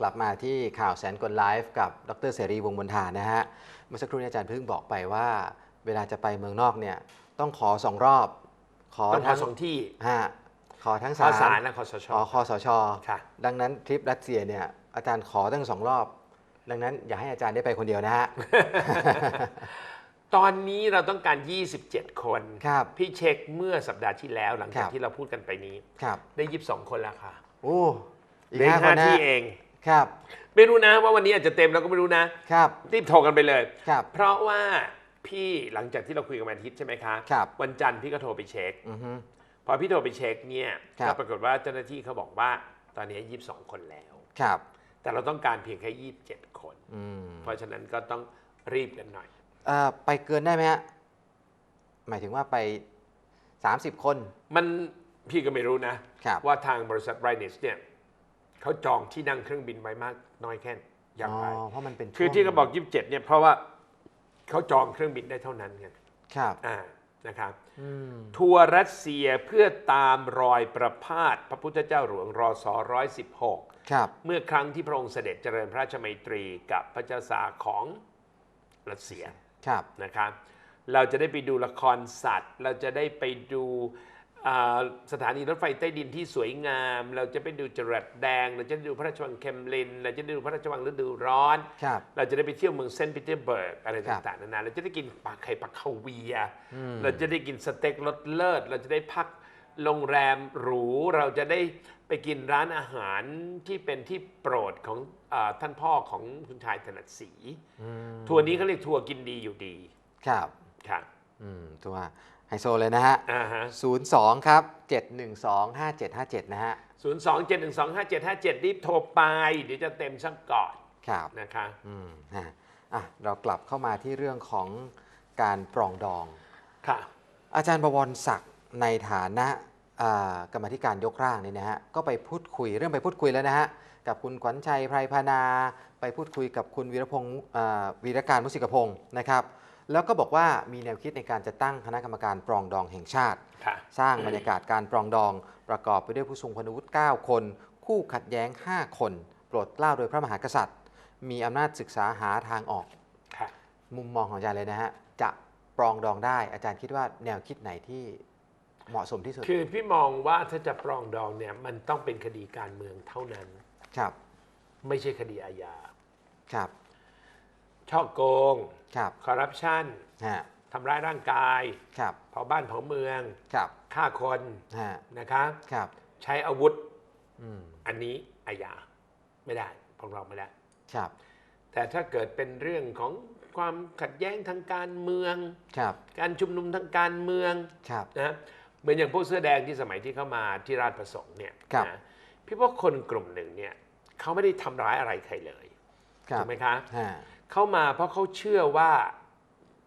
กลับมาที่ข่าวแสนกลไลฟ์กับดรเสรีวงศ์บนทานะฮะ เมื่อสักครู่นี้อาจารย์เพิ่งบอกไปว่า เวลาจะไปเมืองนอกเนี่ยต้องขอสองรอบ ขอต้องขอทั้งสองที่ฮะขอทั้งขอศาสารลและขอสช ขอคอสช ค่ะ ดังนั้นทริปรัสเซียเนี่ยอาจารย์ขอตั้งสองรอบ ดังนั้นอย่าให้อาจารย์ได้ไปคนเดียวนะฮะ ตอนนี้เราต้องการ 27 คน ครับ พี่เช็คเมื่อสัปดาห์ที่แล้วหลังจากครับ ที่เราพูดกันไปนี้ ครับ ได้ 22 คนแล้วค่ะโอ้อีกเหลือห้าอีกคนห้านะที่เอง ครับ ไม่รู้นะว่าวันนี้อาจจะเต็มแล้วก็ไม่รู้นะครับ รีบโทรกันไปเลย ครับ เพราะว่าพี่หลังจากที่เราคุยกันวันอาทิตย์ใช่ไหมคะ ครับ วันจันทร์พี่ก็โทรไปเช็ค อือฮึ พอพี่โทรไปเช็คเนี่ยครับ ก็ปรากฏว่าเจ้าหน้าที่เขาบอกว่าตอนนี้ 22 คนแล้ว ครับ แต่เราต้องการเพียงแค่ 27 คน อืมเพราะฉะนั้นก็ต้องรีบกันหน่อย เอ่อไปเกินได้ไหมฮะ หมายถึงว่าไป 30 คน มันพี่ก็ไม่รู้นะ ครับ ว่าทางบริษัทไรเนสเนี่ย เขาจองที่นั่งเครื่องบินไว้มากน้อยแค่อย่างอ๋อไรเพราะมันเป็นคือช่วงที่เขาบอก 27 เนี่ยเพราะว่าเขาจองเครื่องบินได้เท่านั้นไงครับอ่านะครับอืมทัวร์รัสเซียเพื่อตามรอยประพาสพระพุทธเจ้าหลวงรอสอ116ครับเมื่อครั้งที่พระองค์เสด็จเจริญพระราชมัยตรีกับพระเจ้าสาของรัสเซียครับนะครับ เราจะได้ไปดูละครสัตว์ เราจะได้ไปดูอ่า สถานีรถไฟใต้ดินที่สวยงาม เราจะไปดูจรัสแดง เราจะได้ดูพระราชวังเคมลิน เราจะได้ดูพระราชวังฤดูร้อนครับเราจะได้ไปเที่ยวเมืองเซนต์ปีเตอร์เบิร์กอะไรครับต่างๆนานาเราจะได้กินปลาไข่ปลาคาเวียร์เราจะได้กินสเต็กรสเลิศ เราจะได้พักโรงแรมหรู เราจะได้ไปกินร้านอาหารที่เป็นที่โปรดของอาท่านพ่อของคุณชายถนัดศรีทัวร์นี้เขาเรียกทัวร์กินดีอยู่ดี ครับค่ะอืมตัว ไฮโซเลยนะฮะอ่าฮะ02ครับ712 5757นะฮะศูนย์สองเจ็ดหนึ่งสองห้าเจ็ดห้าเจ็ดรีบโทรไป เดี๋ยวจะเต็มสักก่อนครับนะคะอืมฮะอะเรากลับเข้ามาที่เรื่องของการปรองดอง ค่ะ อาจารย์บวรศักดิ์ในฐานะอ่ากรรมาธิการยกร่างนี่นะฮะก็ไปพูดคุยเรื่องไปพูดคุยแล้วนะฮะกับคุณขวัญชัยไพรพานา ไปพูดคุยกับคุณวีรพงศ์อ่าวีรการมุสิกพงศ์นะครับ แล้วก็บอกว่ามีแนวคิดในการจะตั้งคณะกรรมการปรองดองแห่งชาติค่ะสร้างบรรยากาศการปรองดองประกอบไปด้วยผู้ทรงคุณวุฒิ9คน คู่ขัดแย้ง 5 คน โปรดเกล้าโดยพระมหากษัตริย์ มีอำนาจศึกษาหาทางออกค่ะมุมมองของอาจารย์เลยนะฮะ จะปรองดองได้อาจารย์คิดว่าแนวคิดไหนที่เหมาะสมที่สุด คือพี่มองว่าถ้าจะปรองดองเนี่ยมันต้องเป็นคดีการเมืองเท่านั้น ครับ ไม่ใช่คดีอาญา ครับ ช่อโกงครับคอร์รัปชันฮะทำร้ายร่างกายครับเผาบ้านเผาเมืองครับฆ่าคนฮะนะคะครับใช้อาวุธอืมอันนี้อาญาไม่ได้ปรองดองไม่ได้ ครับ แต่ถ้าเกิดเป็นเรื่องของความขัดแย้งทางการเมือง ครับการชุมนุมทางการเมือง ครับ นะเหมือนอย่างพวกเสื้อแดงที่สมัยที่เข้ามาที่ราชประสงค์เนี่ยครับนะพี่ว่าคนกลุ่มหนึ่งเนี่ยเขาไม่ได้ทำร้ายอะไรใครเลยครัถูบกไหมคะ ฮะ เข้ามาเพราะเขาเชื่อว่า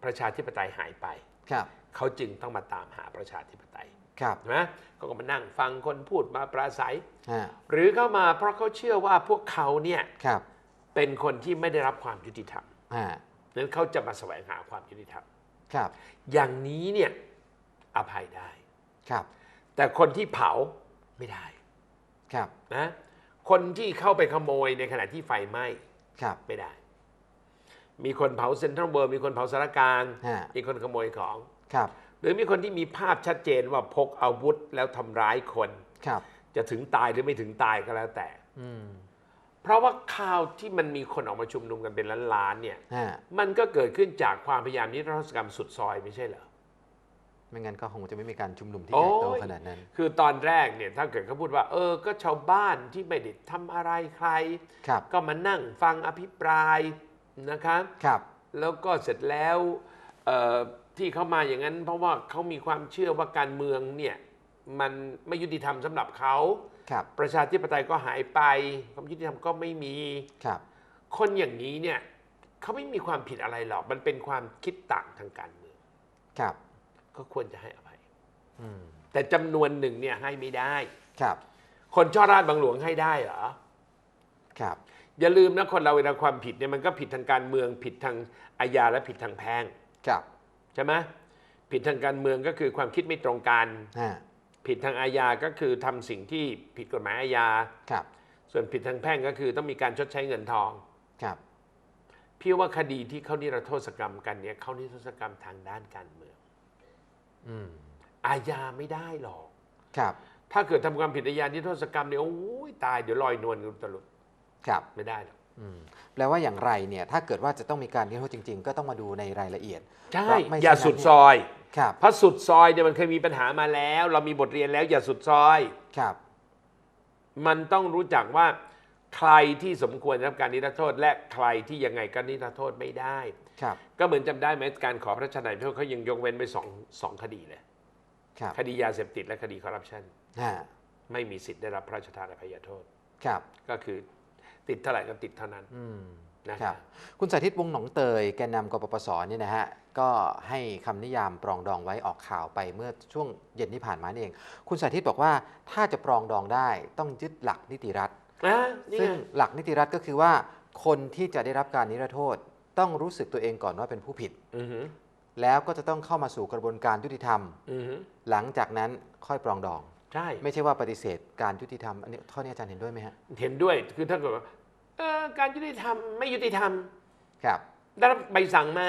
ประชาธิปไตยหายไป ครับเขาจึงต้องมาตามหาประชาธิปไตยครับใช่ไหมเขาก็มานั่งฟังคนพูดมาปราศัยฮะหรือเข้ามาเพราะเขาเชื่อว่าพวกเขาเนี่ยครับเป็นคนที่ไม่ได้รับความยุติธรรมฮะนั้นเขาจะมาแสวงหาความยุติธรรม ครับอย่างนี้เนี่ยอภัยได้ ครับแต่คนที่เผาไม่ได้ครับนะคนที่เข้าไปขโมยในขณะที่ไฟไหม้ครับไม่ได้ มีคนเผาเซ็นทรัลเวิร์มีคนเผาสารกลางฮะ มีคนขโมยของ ครับ หรือมีคนที่มีภาพชัดเจนว่าพกอาวุธแล้วทำร้ายคน ครับ จะถึงตายหรือไม่ถึงตายก็แล้วแต่ อืมเพราะว่าข่าวที่มันมีคนออกมาชุมนุมกันเป็นล้านๆเนี่ย ฮะมันก็เกิดขึ้นจากความพยายามนิรโทษกรรมสุดซอยไม่ใช่เหรอ ไม่งั้นก็คงจะไม่มีการชุมนุมที่ใหญ่โตโอ้ย ขนาดนั้น คือตอนแรกเนี่ยถ้าเกิดเขาพูดว่า เออ ก็ชาวบ้านที่ไม่ได้ทำอะไรใคร ครับ ก็มานั่งฟังอภิปราย นะคะครับ แล้วก็เสร็จแล้วเอ่อที่เขามาอย่างนั้น เพราะว่าเขามีความเชื่อว่าการเมืองเนี่ยมันไม่ยุติธรรมสำหรับเขา ครับ ประชาธิปไตยก็หายไป ความยุติธรรมก็ไม่มี ครับ คนอย่างนี้เนี่ยเขาไม่มีความผิดอะไรหรอก มันเป็นความคิดต่างทางการเมือง ครับ ก็ควรจะให้อภัย อืม แต่จำนวนหนึ่งเนี่ยให้ไม่ได้ ครับ คนช่อราชบังหลวงให้ได้เหรอ ครับ อย่าลืมนะคนเราเวลาความผิดเนี่ยมันก็ผิดทางการเมืองผิดทางอาญาและผิดทางแพ่งครับใช่ไหมผิดทางการเมืองก็คือความคิดไม่ตรงกันฮะผิดทางอาญาก็คือทำสิ่งที่ผิดกฎหมายอาญาครับ ส่วนผิดทางแพ่งก็คือต้องมีการชดใช้เงินทองครับพี่ว่าคดีที่เขานิรโทษกรรมกันเนี่ยเขานิรโทษกรรมทางด้านการเมืองอืมอาญาไม่ได้หรอก ครับ ถ้าเกิดทำความผิดอาญานิรโทษกรรมเนี่ยโอ้ยตายเดี๋ยวลอยนวลกันตลอด ครับไม่ได้หรอกอืมแปลว่าอย่างไรเนี่ยถ้าเกิดว่าจะต้องมีการนิรโทษจริง ๆ ก็ต้องมาดูในรายละเอียดใช่เพราะไม่อย่าเช่นนั้นสุดเนี่ยซอยครับเพราะสุดซอยเนี่ยมันเคยมีปัญหามาแล้ว เรามีบทเรียนแล้วอย่าสุดซอย ครับมันต้องรู้จักว่าใครที่สมควรได้รับการนิรโทษ และใครที่ยังไงก็นิรโทษไม่ได้ ครับก็เหมือนจำได้ไหมการขอพระราชทานอภัยโทษเขายังยกเว้นไปสองสองคดีเลยครับคดียาเสพติดและคดีคอร์รัปชันฮะไม่มีสิทธิ์ได้รับพระราชทานอภัยโทษ ครับก็คือ ติดเท่าไหร่ก็ติดเท่านั้นอืมนะคครัรับบคุณสาธิตวงศ์หนองเตยแกนนำกปปสเนี่ยนะฮะก็ให้คำนิยามปรองดองไว้ออกข่าวไปเมื่อช่วงเย็นที่ผ่านมานี่เอง คุณสาธิตบอกว่าถ้าจะปรองดองได้ต้องยึดหลักนิติรัฐอะนี่ซึ่งไงหลักนิติรัฐก็คือว่า คนที่จะได้รับการนิรโทษ ต้องรู้สึกตัวเองก่อนว่าเป็นผู้ผิดอือหือแล้วก็จะต้องเข้ามาสู่กระบวนการยุติธรรมอือหือหลังจากนั้นค่อยปรองดอง ใช่ไม่ใช่ว่าปฏิเสธการยุติธรรมอันนี้ข้อนี้อาจารย์เห็นด้วยไหมฮะเห็นด้วยคือถ้าเกิดว่าเอ่อการยุติธรรมไม่ยุติธรรมครับ ได้รับใบสั่งมา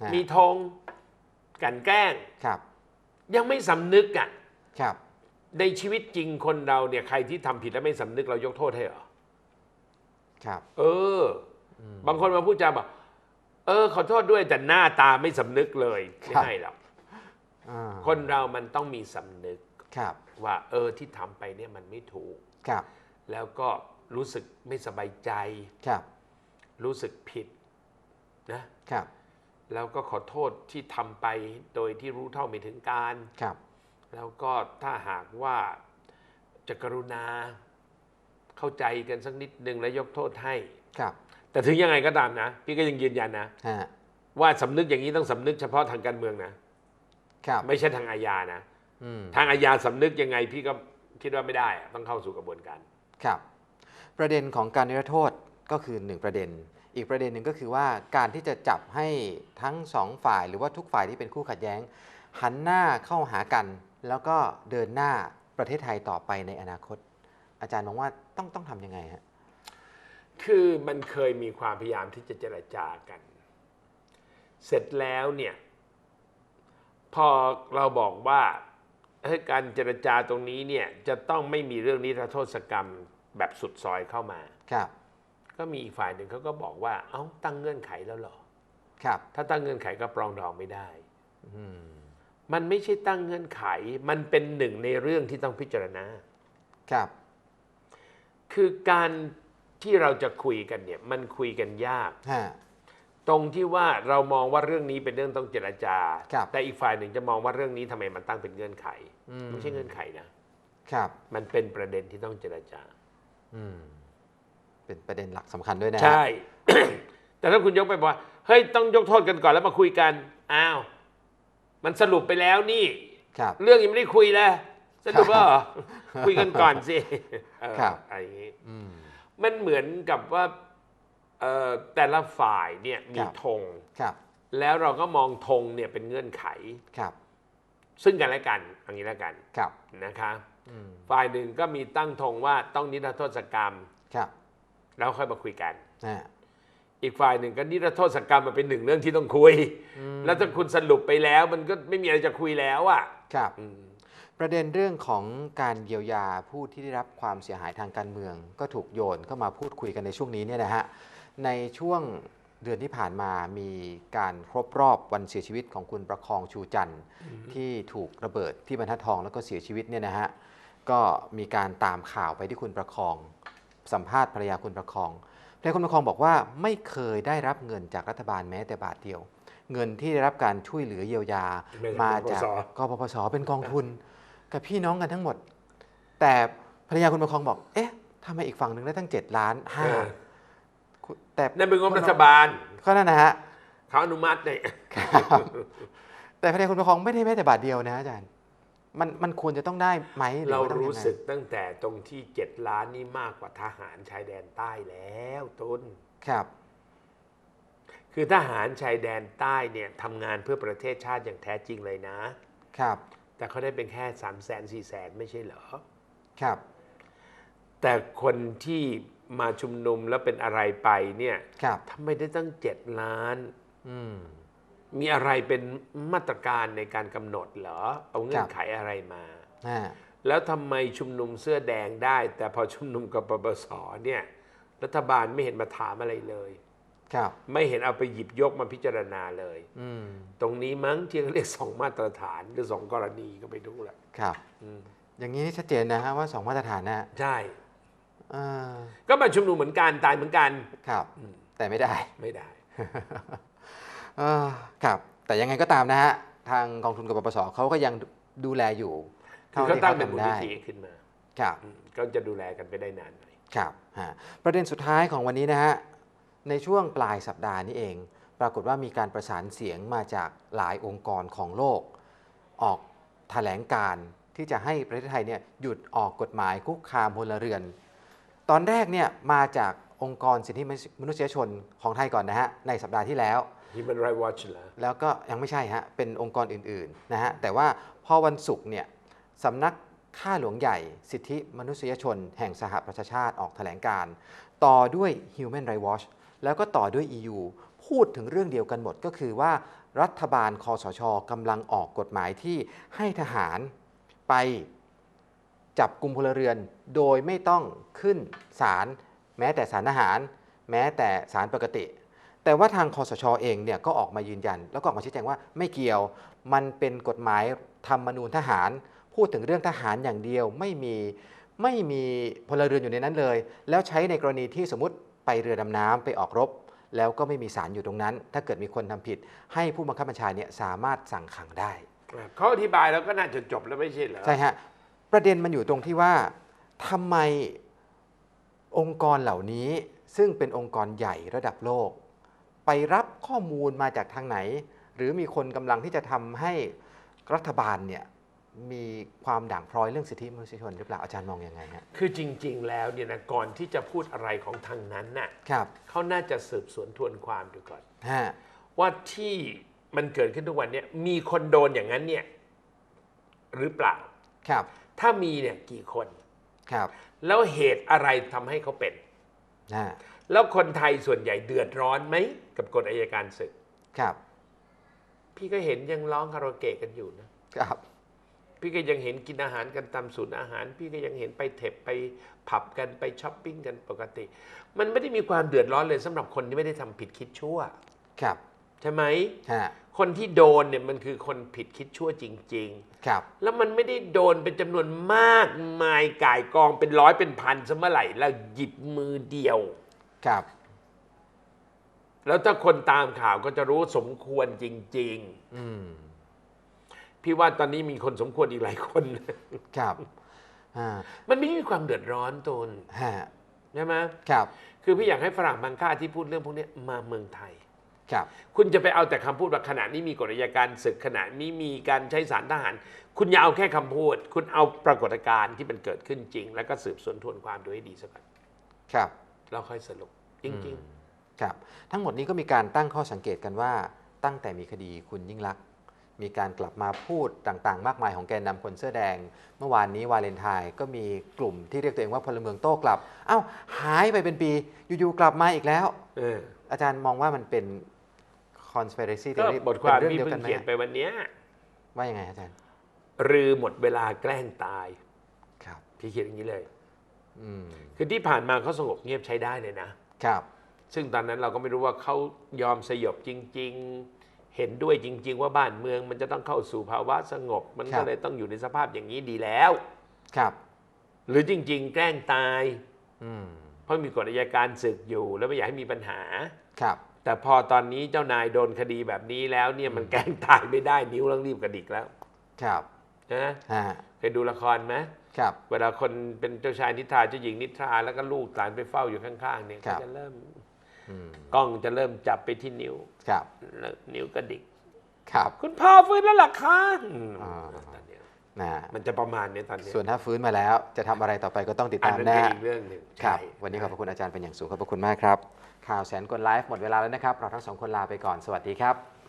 อ่ามีมีธงกลันแกล้ง ครับยังไม่สำนึกอะครับในชีวิตจริงคนเราเนี่ยใครที่ทำผิดแล้วไม่สำนึกเรายกโทษให้เหรอ ครับเอออบางคนมาพูดจาบอกเออ ขอโทษด้วยแต่หน้าตาไม่สำนึกเลย ไม่ให้หรอกอ่าคนเรามันต้องมีสำนึก ครับว่าเออที่ทำไปเนี่ยมันไม่ถูก ครับ แล้วก็รู้สึกไม่สบายใจ ครับ รู้สึกผิดนะครับ แล้วก็ขอโทษที่ทำไปโดยที่รู้เท่าไม่ถึงการ ครับ แล้วก็ถ้าหากว่าจะกรุณาเข้าใจกันสักนิดหนึ่งแล้วยกโทษให้ ครับ แต่ถึงยังไงก็ตามนะ พี่ก็ยังยืนยันนะ ฮะว่าสำนึกอย่างนี้ต้องสำนึกเฉพาะทางการเมืองนะ ครับ ไม่ใช่ทางอาญานะอืม ทางอาญาสำนึกยังไงพี่ก็คิดว่าไม่ได้อะต้องเข้าสู่กระบวนการครับ ประเด็นของการนิรโทษก็คือหนึ่งประเด็น อีกประเด็นหนึ่งก็คือว่าการที่จะจับให้ทั้งสองฝ่ายหรือว่าทุกฝ่ายที่เป็นคู่ขัดแย้ง หันหน้าเข้าหากัน แล้วก็เดินหน้าประเทศไทยต่อไปในอนาคต อาจารย์มองว่าต้องต้องทำยังไงฮะคือมันเคยมีความพยายามที่จะเจรจากัน เสร็จแล้วเนี่ย พอเราบอกว่า เฮ้ยการเจรจาตรงนี้เนี่ยจะต้องไม่มีเรื่องนิรโทษกรรมแบบสุดซอยเข้ามา ครับ ก็มีอีกฝ่ายหนึ่งเขาก็บอกว่า เอ้าตั้งเงื่อนไขแล้วเหรอ ครับ ถ้าตั้งเงื่อนไขก็ปรองดองไม่ได้ อืม มันไม่ใช่ตั้งเงื่อนไข มันเป็นหนึ่งในเรื่องที่ต้องพิจารณา ครับ คือการที่เราจะคุยกันเนี่ย มันคุยกันยาก ฮะ ตรงที่ว่าเรามองว่าเรื่องนี้เป็นเรื่องต้องเจรจา ครับแต่อีกฝ่ายหนึ่งจะมองว่าเรื่องนี้ทำไมมันตั้งเป็นเงื่อนไขอืม ไม่ใช่เงื่อนไขนะครับ มันเป็นประเด็นที่ต้องเจรจา อืม เป็นประเด็นหลักสำคัญด้วยนะฮะใช่ แต่ถ้าคุณยกไปบอกว่าเฮ้ยต้องยกโทษกันก่อนแล้วมาคุยกันอ้าว มันสรุปไปแล้วนี่ ครับ เรื่องยังไม่ได้คุยเลยสรุปแล้วเหรอ คุยกันก่อนสิเออครับ อะไรอย่างนี้ อืม มันเหมือนกับว่าเอ่อ แต่ละฝ่ายเนี่ยมีครับธงครับแล้วเราก็มองธงเนี่ยเป็นเงื่อนไขครับ ซึ่งกันและกันอย่างนี้แล้วกันครับนะคะอืมฝ่ายหนึ่งก็มีตั้งธงว่าต้องนิรโทษกรรมครับ แล้วค่อยมาคุยกันอ่าอีกฝ่ายหนึ่งก็นิรโทษกรรมมันเป็นหนึ่งเรื่องที่ต้องคุย แล้วถ้าคุณสรุปไปแล้ว มันก็ไม่มีอะไรจะคุยแล้วอะครับอืมประเด็นเรื่องของการเยียวยาผู้ที่ได้รับความเสียหายทางการเมือง ก็ถูกโยนเข้ามาพูดคุยกันในช่วงนี้เนี่ยนะฮะ ในช่วงเดือนที่ผ่านมามีการครบรอบวันเสียชีวิตของคุณประคองชูจันทร์ที่ถูกระเบิดที่บรรทัดทองแล้วก็เสียชีวิตเนี่ยนะฮะก็มีการตามข่าวไปที่คุณประคอง สัมภาษณ์ภรรยาคุณประคองภรรยาคุณประคองบอกว่าไม่เคยได้รับเงินจากรัฐบาลแม้แต่บาทเดียว เงินที่ได้รับการช่วยเหลือเยียวยามาจากกปปสเป็นกองทุน กับพี่น้องกันทั้งหมด แต่ภรรยาคุณประคองบอก เอ๊ะทำไมอีกฝั่งหนึ่งได้ตั้ง 7 ล้านห้าเออคุณ แต่นั่นเป็นงบรัฐบาลก็นั่นนะฮะเขาอนุมัติเนี่ยครับแต่ภรรยาคุณประคองไม่ได้แม้แต่บาทเดียวนะอาจารย์มันมันควรจะต้องได้ไหมหอเราว่าต้องรู้ยังไงสึกตั้งแต่ตรงที่เจ็ดล้านนี่มากกว่าทหารชายแดนใต้แล้วต้นครับ คือทหารชายแดนใต้เนี่ยทำงานเพื่อประเทศชาติอย่างแท้จริงเลยนะ ครับ แต่เขาได้เป็นแค่สามแสนสี่แสนไม่ใช่เหรอ ครับ แต่คนที่ มาชุมนุมแล้วเป็นอะไรไปเนี่ยครับทำไมได้ตั้งเจ็ดล้านอืมมีอะไรเป็นมาตรการในการกำหนดเหรอ เอาเงื่อนไขอะไรมา อ่าแล้วทำไมชุมนุมเสื้อแดงได้ แต่พอชุมนุมกับปปสเนี่ย รัฐบาลไม่เห็นมาถามอะไรเลย ครับ ไม่เห็นเอาไปหยิบยกมาพิจารณาเลย อืมตรงนี้มั้งที่เขาเรียกสองมาตรฐานหรือสองกรณีก็ไปดูแหละครับ อืมอย่างนี้ชัดเจนนะฮะว่าสองมาตรฐานนะใช่อ่า ก็มาชุมนุมเหมือนกันตายเหมือนกันครับอืมแต่ไม่ได้ไม่ได้เอ่อครับ แต่ยังไงก็ตามนะฮะทางกองทุนกบปปสเขาก็ยังดูแลอยู่คือเขาตั้งเป็นมูลทำนิได้ธิขึ้นมาครับอืมก็จะดูแลกันไปได้นานหน่อยครับฮะประเด็นสุดท้ายของวันนี้นะฮะในช่วงปลายสัปดาห์นี้เอง ปรากฏว่ามีการประสานเสียงมาจากหลายองค์กรของโลก ออกแถลงการณ์ที่จะให้ประเทศไทยเนี่ยหยุดออกกฎหมายคุกคามพลเรือน ตอนแรกเนี่ยมาจากองค์กรสิทธิมนุษยชนของไทยก่อนนะฮะในสัปดาห์ที่แล้ว Human Rights Watch เหรอแล้วก็ยังไม่ใช่ฮะเป็นองค์กรอื่นๆนะฮะแต่ว่าพอวันศุกร์เนี่ยสำนักข้าหลวงใหญ่สิทธิมนุษยชน แห่งสหประชาชาติออกแถลงการณ์ต่อด้วย Human Rights Watch แล้วก็ต่อด้วย EU พูดถึงเรื่องเดียวกันหมดก็คือว่ารัฐบาลคอสชกำลังออกกฎหมายที่ให้ทหารไป จับกลุ่มพลเรือน โดยไม่ต้องขึ้นศาลแม้แต่ศาลทหาร แม้แต่ศาลปกติ แต่ว่าทางคอสชเองเนี่ยก็ออกมายืนยัน แล้วก็ออกมาชี้แจงว่าไม่เกี่ยว มันเป็นกฎหมายธรรมนูญทหาร พูดถึงเรื่องทหารอย่างเดียวไม่มีไม่มีพลเรือนอยู่ในนั้นเลย แล้วใช้ในกรณีที่สมมติไปเรือดำน้ำไปออกรบ แล้วก็ไม่มีสารอยู่ตรงนั้น ถ้าเกิดมีคนทำผิด ให้ผู้บังคับบัญชาเนี่ยสามารถสั่งขังได้เขาอธิบายแล้วก็น่าจะจบแล้วไม่ใช่เหรอใช่ฮะ ประเด็นมันอยู่ตรงที่ว่าทำไมองค์กรเหล่านี้ ซึ่งเป็นองค์กรใหญ่ระดับโลก ไปรับข้อมูลมาจากทางไหน หรือมีคนกำลังที่จะทำให้รัฐบาลเนี่ยมีความด่างพร้อยเรื่องสิทธิมนุษยชนหรือเปล่าอาจารย์มองยังไงฮะ คือจริง ๆ แล้วเนี่ยนะก่อนที่จะพูดอะไรของทางนั้นน่ะครับเขาน่าจะสืบสวนทวนความดูก่อน ฮะว่าที่มันเกิดขึ้นทุกวันเนี้มีคนโดนอย่างนั้นเนี่ยหรือเปล่า ครับ ถ้ามีเนี่ยกี่คนครับ แล้วเหตุอะไรทำให้เขาเป็นฮะแล้วคนไทยส่วนใหญ่เดือดร้อนไหมกับกฎอายการศึกครับ พี่ก็เห็นยังร้องคาราโอเกะกันอยู่นะครับ พี่ก็ยังเห็นกินอาหารกันตามศูนย์อาหาร พี่ก็ยังเห็นไปเถบไปผับกันไปช้อปปิ้งกันปกติ มันไม่ได้มีความเดือดร้อนเลยสำหรับคนที่ไม่ได้ทำผิดคิดชั่ว ครับ ใช่ไหมฮะคนที่โดนเนี่ยมันคือคนผิดคิดชั่วจริง ครับ ๆ แล้วมันไม่ได้โดนเป็นจำนวนมากมายก่ายกองเป็นร้อยเป็นพันซะเมื่อไหร่แล้วหยิบมือเดียว ครับ แล้วถ้าคนตามข่าวก็จะรู้สมควรจริง อืม ๆ พี่ว่าตอนนี้มีคนสมควรอีกหลายคนครับอ่ามันไม่มีความเดือดร้อนตนฮะใช่ไหมครับ คือพี่อยากให้ฝรั่งบางค่าที่พูดเรื่องพวกนี้มาเมืองไทย ครับคุณจะไปเอาแต่คำพูดว่าขณะนี้มีกฎอัยการศึกขณะนี้มีการใช้สารทหาร คุณอย่าเอาแค่คำพูด คุณเอาปรากฏการณ์ที่มันเกิดขึ้นจริง แล้วก็สืบสวนทวนความดูให้ดีสักก่อนครับ แล้วค่อยสรุปจริง ครับ ทั้งหมดนี้ก็มีการตั้งข้อสังเกตกันว่า ตั้งแต่มีคดีคุณยิ่งลักษณ์มีการกลับมาพูดต่างๆ มากมายของแกนนำคนเสื้อแดง เมื่อวานนี้วาเลนไทน์ก็มีกลุ่มที่เรียกตัวเองว่าพลเมืองโต้กลับ เอ้าหายไปเป็นปี อยู่ๆกลับมาอีกแล้ว ๆ เออ อาจารย์มองว่ามันเป็น conspiracy ก็ theory บทความเป็นที่เรื่องเดียวเพิ่กันงไหมเขียนไปวันเนี้ยว่ายังไงอาจารย์รือหมดเวลาแกล้งตาย ครับ พี่เขียนอย่างนี้เลยอืมคือที่ผ่านมาเขาสงบเงียบใช้ได้เลยนะ ครับ ซึ่งตอนนั้นเราก็ไม่รู้ว่าเขายอมสยบจริง ๆ เห็นด้วยจริง ๆ ว่าบ้านเมืองมันจะต้องเข้าสู่ภาวะสงบ มันครัก็บเลยต้องอยู่ในสภาพอย่างนี้ดีแล้ว ครับ หรือจริง ๆ แกล้งตายอืมเพราะมีกฎอัยการศึกอยู่ แล้วไม่อยากให้มีปัญหา ครับ แต่พอตอนนี้เจ้านายโดนคดีแบบนี้แล้วเนี่ยมันแกล้งตายไม่ได้นิ้วต้องรีบกระดิกแล้ว ครับนะฮะเคยดูละครไหมครับ เวลาคนเป็นเจ้าชายนิทราเจ้าหญิงนิทราแล้วก็ลูกหลานไปเฝ้าอยู่ข้างๆเนี่ยครัก็บ จะเริ่มอืมกล้องจะเริ่มจับไปที่นิ้วครับแล้วนิ้วกระดิก ครับ คุณพ่อฟื้นแล้วล่ะคะอืมอ่า ตอนเนี้ยนะมันจะประมาณเนี้ยตอนเนี้ยส่วนถ้าฟื้นมาแล้วจะทำอะไรต่อไปก็ต้องติดอันตามนั้นแน่ก็อีกเรื่องหนึ่งครับ ใช่ วันนี้ขอบพระคุณอาจารย์เป็นอย่างสูงขอบพระคุณมากครับ ข่าวแสนกลไลฟ์หมดเวลาแล้วนะครับ เราทั้งสองคนลาไปก่อน สวัสดีครับ